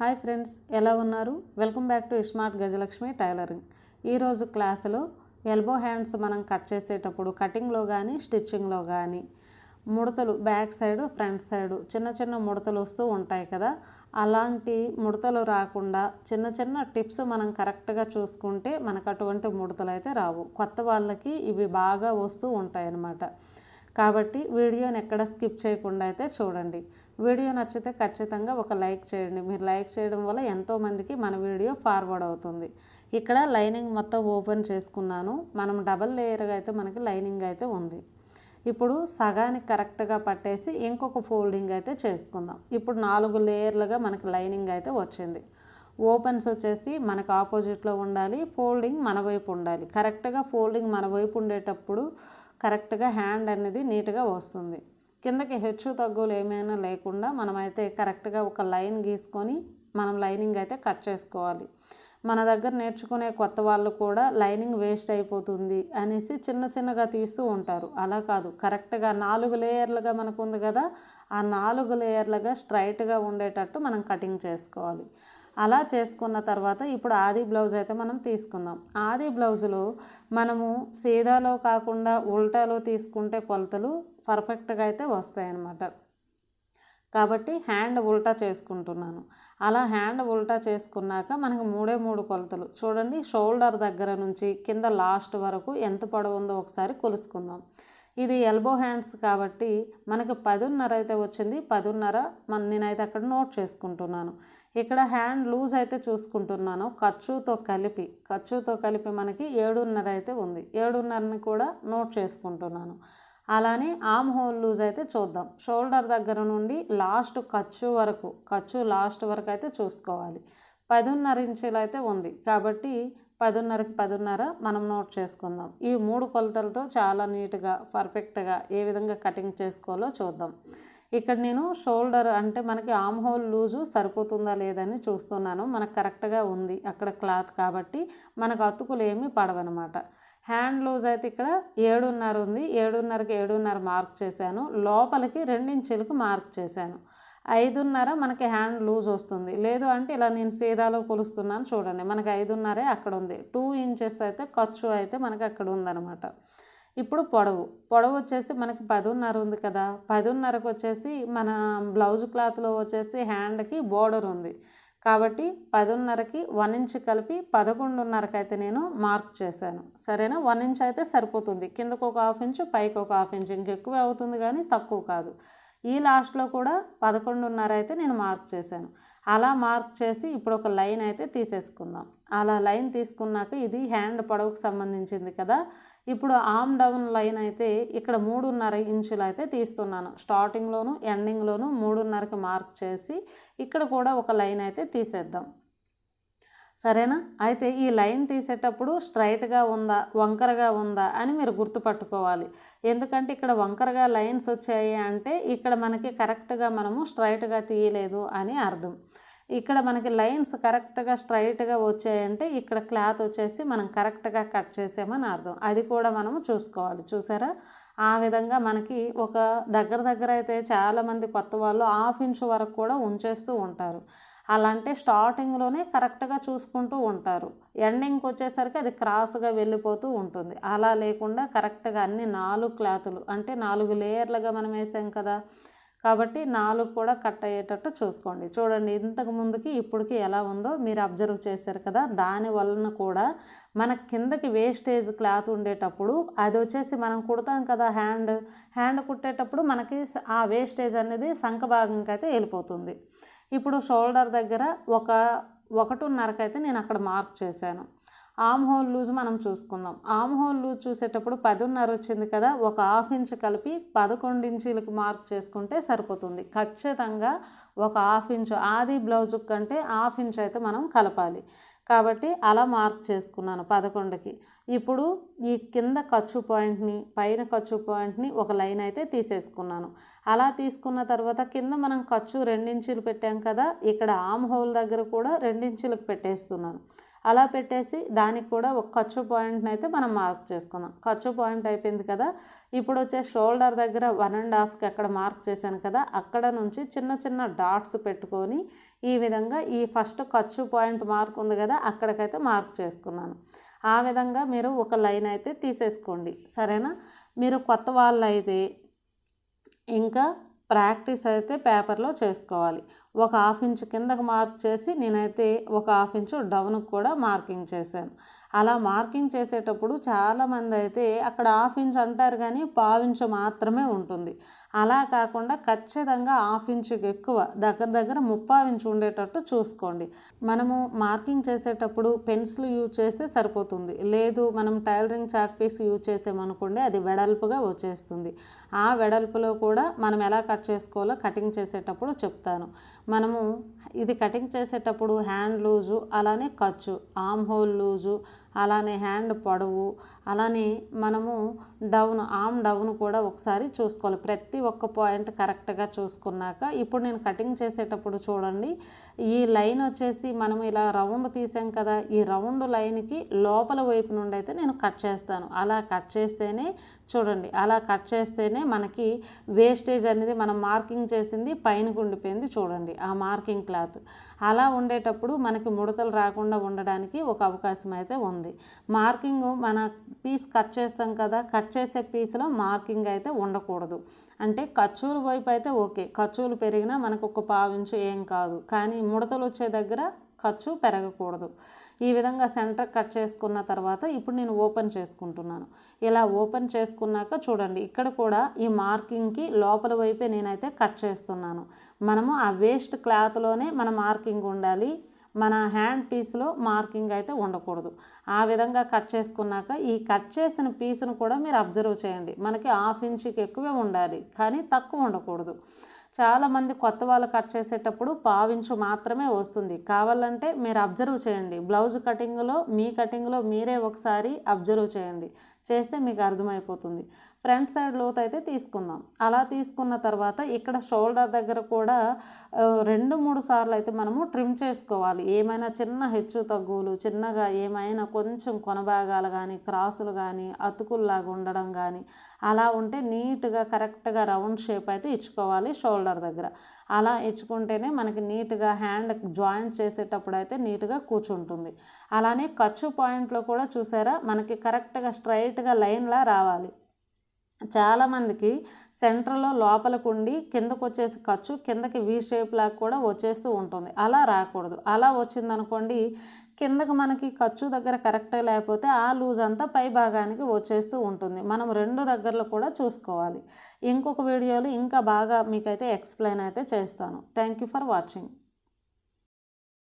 Hi friends ఎలా ఉన్నారు? Welcome back to smart Gajalakshmi tailoring. ఈరోజు క్లాసులో ఎల్బో హ్యాండ్స్ మనం కట్ చేసేటప్పుడు కటింగ్లో కానీ స్టిచ్చింగ్లో కానీ ముడతలు బ్యాక్ సైడ్ ఫ్రంట్ సైడ్ చిన్న చిన్న ముడతలు వస్తూ ఉంటాయి కదా? అలాంటి ముడతలు రాకుండా చిన్న చిన్న టిప్స్ మనం కరెక్ట్గా చూసుకుంటే మనకు అటువంటి ముడతలు అయితే రావు. కొత్త వాళ్ళకి ఇవి బాగా వస్తూ ఉంటాయి అన్నమాట కాబట్టి వీడియోని ఎక్కడ స్కిప్ చేయకుండా అయితే చూడండి. వీడియో నచ్చితే ఖచ్చితంగా ఒక లైక్ చేయండి. మీరు లైక్ చేయడం వల్ల ఎంతోమందికి మన వీడియో ఫార్వర్డ్ అవుతుంది. ఇక్కడ లైనింగ్ మొత్తం ఓపెన్ చేసుకున్నాను. మనం డబల్ లేయర్గా అయితే మనకి లైనింగ్ అయితే ఉంది. ఇప్పుడు సగానికి కరెక్ట్గా పట్టేసి ఇంకొక ఫోల్డింగ్ అయితే చేసుకుందాం. ఇప్పుడు నాలుగు లేయర్లుగా మనకి లైనింగ్ అయితే వచ్చింది. ఓపెన్స్ వచ్చేసి మనకు ఆపోజిట్లో ఉండాలి ఫోల్డింగ్ మన వైపు ఉండాలి. కరెక్ట్గా ఫోల్డింగ్ మన వైపు ఉండేటప్పుడు కరెక్ట్గా హ్యాండ్ అనేది నీట్గా వస్తుంది. కిందకి హెచ్చు తగ్గులు ఏమైనా లేకుండా మనమైతే కరెక్ట్గా ఒక లైన్ గీసుకొని మనం లైనింగ్ అయితే కట్ చేసుకోవాలి. మన దగ్గర నేర్చుకునే కొత్త వాళ్ళు కూడా లైనింగ్ వేస్ట్ అయిపోతుంది అనేసి చిన్న చిన్నగా తీస్తూ ఉంటారు. అలా కాదు. కరెక్ట్గా నాలుగు లేయర్లుగా మనకు ఉంది కదా ఆ నాలుగు లేయర్లుగా స్ట్రైట్గా ఉండేటట్టు మనం కటింగ్ చేసుకోవాలి. అలా చేసుకున్న తర్వాత ఇప్పుడు ఆది బ్లౌజ్ అయితే మనం తీసుకుందాం. ఆది బ్లౌజులో మనము సీదాలో కాకుండా ఉల్టాలో తీసుకుంటే కొలతలు పర్ఫెక్ట్గా అయితే వస్తాయి అన్నమాట కాబట్టి హ్యాండ్ ఉల్టా చేసుకుంటున్నాను. అలా హ్యాండ్ ఉల్టా చేసుకున్నాక మనకు మూడే మూడు కొలతలు. చూడండి షోల్డర్ దగ్గర నుంచి కింద లాస్ట్ వరకు ఎంత పొడవు ఉందో ఒకసారి కొలుసుకుందాం. ఇది ఎల్బో హ్యాండ్స్ కాబట్టి మనకి పదున్నర అయితే వచ్చింది. పదున్నర మన నేనైతే అక్కడ నోట్ చేసుకుంటున్నాను. ఇక్కడ హ్యాండ్ లూజ్ అయితే చూసుకుంటున్నాను. ఖర్చుతో కలిపి ఖర్చుతో కలిపి మనకి ఏడున్నర అయితే ఉంది. ఏడున్నరని కూడా నోట్ చేసుకుంటున్నాను. అలానే ఆమ్ హోల్ లూజ్ అయితే చూద్దాం. షోల్డర్ దగ్గర నుండి లాస్ట్ ఖర్చు వరకు ఖర్చు లాస్ట్ వరకు అయితే చూసుకోవాలి. పదున్నర ఇంచులు అయితే ఉంది. కాబట్టి పదిన్నరకి పదిన్నర మనం నోట్ చేసుకుందాం. ఈ మూడు కొలతలతో చాలా నీట్గా పర్ఫెక్ట్గా ఏ విధంగా కటింగ్ చేసుకోవాలో చూద్దాం. ఇక్కడ నేను షోల్డర్ అంటే మనకి ఆమ్ హోల్ లూజు సరిపోతుందా లేదని చూస్తున్నాను. మనకు కరెక్ట్గా ఉంది. అక్కడ క్లాత్ కాబట్టి మనకు అతుకులు ఏమీ పడవనమాట. హ్యాండ్ లూజ్ అయితే ఇక్కడ ఏడున్నర ఉంది. ఏడున్నరకి ఏడున్నర మార్క్ చేశాను. లోపలికి రెండించెలకు మార్క్ చేశాను. ఐదున్నర మనకి హ్యాండ్ లూజ్ వస్తుంది. లేదు అంటే ఇలా నేను సీదాలో కొలుస్తున్నాను చూడండి. మనకి ఐదున్నరే అక్కడ ఉంది. టూ ఇంచెస్ అయితే ఖర్చు అయితే మనకి అక్కడ ఉందన్నమాట. ఇప్పుడు పొడవు. పొడవు వచ్చేసి మనకి పదున్నర ఉంది కదా. పదిన్నరకు వచ్చేసి మన బ్లౌజ్ క్లాత్లో వచ్చేసి హ్యాండ్కి బోర్డర్ ఉంది. కాబట్టి పదిన్నరకి వన్ ఇంచ్ కలిపి పదకొండున్నరకి అయితే నేను మార్క్ చేశాను. సరేనా? వన్ ఇంచ్ అయితే సరిపోతుంది. కిందకు ఒక హాఫ్ ఇంచ్ పైకి ఒక హాఫ్ ఇంచ్. ఇంకెక్కువ అవుతుంది కానీ తక్కువ కాదు. ఈ లాస్ట్లో కూడా పదకొండున్నర అయితే నేను మార్క్ చేశాను. అలా మార్క్ చేసి ఇప్పుడు ఒక లైన్ అయితే తీసేసుకుందాం. అలా లైన్ తీసుకున్నాక ఇది హ్యాండ్ పొడవుకు సంబంధించింది కదా. ఇప్పుడు ఆమ్ డౌన్ లైన్ అయితే ఇక్కడ మూడున్నర ఇంచులు అయితే తీస్తున్నాను. స్టార్టింగ్లోను ఎండింగ్లోను మూడున్నరకి మార్క్ చేసి ఇక్కడ కూడా ఒక లైన్ అయితే తీసేద్దాం. సరేనా? అయితే ఈ లైన్ తీసేటప్పుడు స్ట్రైట్గా ఉందా వంకరగా ఉందా అని మీరు గుర్తుపట్టుకోవాలి. ఎందుకంటే ఇక్కడ వంకరగా లైన్స్ వచ్చాయి అంటే ఇక్కడ మనకి కరెక్ట్గా మనము స్ట్రైట్గా తీయలేదు అని అర్థం. ఇక్కడ మనకి లైన్స్ కరెక్ట్గా స్ట్రైట్గా వచ్చాయంటే ఇక్కడ క్లాత్ వచ్చేసి మనం కరెక్ట్గా కట్ చేసామని అర్థం. అది కూడా మనము చూసుకోవాలి. చూసారా? ఆ విధంగా మనకి ఒక దగ్గర దగ్గర అయితే చాలామంది కొత్త వాళ్ళు హాఫ్ ఇంచ్ వరకు కూడా ఉంచేస్తూ ఉంటారు. అలాంటి స్టార్టింగ్లోనే కరెక్ట్గా చూసుకుంటూ ఉంటారు. ఎండింగ్కి వచ్చేసరికి అది క్రాస్గా వెళ్ళిపోతూ ఉంటుంది. అలా లేకుండా కరెక్ట్గా అన్ని నాలుగు క్లాతులు అంటే నాలుగు లేయర్లుగా మనం వేసాం కదా కాబట్టి నాలుగు కూడా కట్ అయ్యేటట్టు చూసుకోండి. చూడండి ఇంతకు ముందుకి ఇప్పటికి ఎలా ఉందో మీరు అబ్జర్వ్ చేశారు కదా. దాని వలన కూడా మన కిందకి వేస్టేజ్ క్లాత్ ఉండేటప్పుడు అది వచ్చేసి మనం కుడతాం కదా హ్యాండ్ హ్యాండ్ కుట్టేటప్పుడు మనకి ఆ వేస్టేజ్ అనేది సంఖ భాగంకి అయితే వెళ్ళిపోతుంది. ఇప్పుడు షోల్డర్ దగ్గర ఒక ఒకటిన్నరకైతే నేను అక్కడ మార్క్ చేశాను. ఆమ్ హోల్ లూజ్ మనం చూసుకుందాం. ఆమ్ హోల్ లూజ్ చూసేటప్పుడు పదున్నర వచ్చింది కదా ఒక హాఫ్ ఇంచ్ కలిపి పదకొండు ఇంచీలకు మార్క్ చేసుకుంటే సరిపోతుంది. ఖచ్చితంగా ఒక హాఫ్ ఇంచ్ ఆది బ్లౌజ్ కంటే హాఫ్ ఇంచ్ అయితే మనం కలపాలి. కాబట్టి అలా మార్క్ చేసుకున్నాను పదకొండుకి. ఇప్పుడు ఈ కింద ఖర్చు పాయింట్ని పైన ఖర్చు పాయింట్ని ఒక లైన్ అయితే తీసేసుకున్నాను. అలా తీసుకున్న తర్వాత కింద మనం ఖర్చు రెండించులు పెట్టాం కదా ఇక్కడ ఆమ్ హోల్ దగ్గర కూడా రెండించులకు పెట్టేస్తున్నాను. అలా పెట్టేసి దానికి కూడా ఒక ఖర్చు పాయింట్ని అయితే మనం మార్క్ చేసుకుందాం. ఖర్చు పాయింట్ అయిపోయింది కదా. ఇప్పుడు వచ్చే షోల్డర్ దగ్గర వన్ అండ్ హాఫ్కి అక్కడ మార్క్ చేశాను కదా. అక్కడ నుంచి చిన్న చిన్న డాట్స్ పెట్టుకొని ఈ విధంగా ఈ ఫస్ట్ ఖర్చు పాయింట్ మార్క్ ఉంది కదా అక్కడికైతే మార్క్ చేసుకున్నాను. ఆ విధంగా మీరు ఒక లైన్ అయితే తీసేసుకోండి. సరేనా? మీరు కొత్త వాళ్ళు అయితే ఇంకా ప్రాక్టీస్ అయితే పేపర్లో చేసుకోవాలి. ఒక హాఫ్ ఇంచ్ కిందకు మార్క్ చేసి నేనైతే ఒక హాఫ్ ఇంచు డౌన్కి కూడా మార్కింగ్ చేశాను. అలా మార్కింగ్ చేసేటప్పుడు చాలామంది అయితే అక్కడ హాఫ్ ఇంచ్ అంటారు కానీ పావించు మాత్రమే ఉంటుంది. అలా కాకుండా ఖచ్చితంగా హాఫ్ ఇంచుకి ఎక్కువ దగ్గర దగ్గర ముప్పావించు ఉండేటట్టు చూసుకోండి. మనము మార్కింగ్ చేసేటప్పుడు పెన్సిల్ యూజ్ చేస్తే సరిపోతుంది. లేదు మనం టైలరింగ్ చాక్ పీస్ యూజ్ చేసామనుకోండి అది వెడల్పుగా వచ్చేస్తుంది. ఆ వెడల్పులో కూడా మనం ఎలా కట్ చేసుకోవాలో కటింగ్ చేసేటప్పుడు చెప్తాను. మనము ఇది కటింగ్ చేసేటప్పుడు హ్యాండ్ లూజు అలానే ఖర్చు ఆమ్ హోల్ లూజు అలానే హ్యాండ్ పొడవు అలానే మనము డౌన్ ఆమ్ డౌన్ కూడా ఒకసారి చూసుకోవాలి. ప్రతి ఒక్క పాయింట్ కరెక్ట్గా చూసుకున్నాక ఇప్పుడు నేను కటింగ్ చేసేటప్పుడు చూడండి ఈ లైన్ వచ్చేసి మనం ఇలా రౌండ్ తీసాం కదా ఈ రౌండ్ లైన్కి లోపల వైపు నుండి అయితే నేను కట్ చేస్తాను. అలా కట్ చేస్తేనే చూడండి అలా కట్ చేస్తేనే మనకి వేస్టేజ్ అనేది మనం మార్కింగ్ చేసింది పైన ఉండిపోయింది చూడండి. ఆ మార్కింగ్ క్లాత్ అలా ఉండేటప్పుడు మనకి ముడతలు రాకుండా ఉండడానికి ఒక అవకాశం అయితే ఉంది. మార్కింగ్ మన పీస్ కట్ చేస్తాం కదా కట్ చేసే పీస్లో మార్కింగ్ అయితే ఉండకూడదు. అంటే ఖర్చులు వైపు అయితే ఓకే. ఖర్చులు పెరిగినా మనకు ఒక పావించు ఏం కాదు. కానీ ముడతలు వచ్చే దగ్గర ఖర్చు పెరగకూడదు. ఈ విధంగా సెంటర్ కట్ చేసుకున్న తర్వాత ఇప్పుడు నేను ఓపెన్ చేసుకుంటున్నాను. ఇలా ఓపెన్ చేసుకున్నాక చూడండి ఇక్కడ కూడా ఈ మార్కింగ్కి లోపల వైపే నేనైతే కట్ చేస్తున్నాను. మనము ఆ వేస్ట్ క్లాత్లోనే మన మార్కింగ్ ఉండాలి. మన హ్యాండ్ పీస్లో మార్కింగ్ అయితే ఉండకూడదు. ఆ విధంగా కట్ చేసుకున్నాక ఈ కట్ చేసిన పీస్ను కూడా మీరు అబ్జర్వ్ చేయండి. మనకి హాఫ్ ఇంచుకి ఎక్కువే ఉండాలి కానీ తక్కువ ఉండకూడదు. చాలామంది కొత్త వాళ్ళు కట్ చేసేటప్పుడు పావించు మాత్రమే వస్తుంది. కావాలంటే మీరు అబ్జర్వ్ చేయండి. బ్లౌజ్ కటింగ్లో మీ కటింగ్లో మీరే ఒకసారి అబ్జర్వ్ చేయండి. చేస్తే మీకు అర్థమైపోతుంది. ఫ్రంట్ సైడ్ లోత్ అయితే తీసుకుందాం. అలా తీసుకున్న తర్వాత ఇక్కడ షోల్డర్ దగ్గర కూడా రెండు మూడు సార్లు అయితే మనము ట్రిమ్ చేసుకోవాలి. ఏమైనా చిన్న హెచ్చు తగ్గులు చిన్నగా ఏమైనా కొంచెం కొనభాగాలు కానీ క్రాసులు కానీ అతుకుల్లాగా ఉండడం కానీ అలా ఉంటే నీట్గా కరెక్ట్గా రౌండ్ షేప్ అయితే ఇచ్చుకోవాలి షోల్డర్ దగ్గర. అలా ఇచ్చుకుంటేనే మనకి నీట్గా హ్యాండ్ జాయింట్ చేసేటప్పుడు అయితే నీట్గా కూర్చుంటుంది. అలానే ఖర్చు పాయింట్లో కూడా చూసారా? మనకి కరెక్ట్గా స్ట్రైట్గా లైన్లా రావాలి. చాలామందికి సెంటర్లో లోపలికి ఉండి కిందకు వచ్చేసి ఖర్చు కిందకి వీ షేప్ లాగా కూడా వచ్చేస్తూ ఉంటుంది. అలా రాకూడదు. అలా వచ్చిందనుకోండి కిందకు మనకి ఖర్చు దగ్గర కరెక్ట్గా లేకపోతే ఆ లూజ్ అంతా పై భాగానికి వచ్చేస్తూ ఉంటుంది. మనం రెండు దగ్గరలో కూడా చూసుకోవాలి. ఇంకొక వీడియోలో ఇంకా బాగా మీకైతే ఎక్స్ప్లెయిన్ అయితే చేస్తాను. Thank you for watching.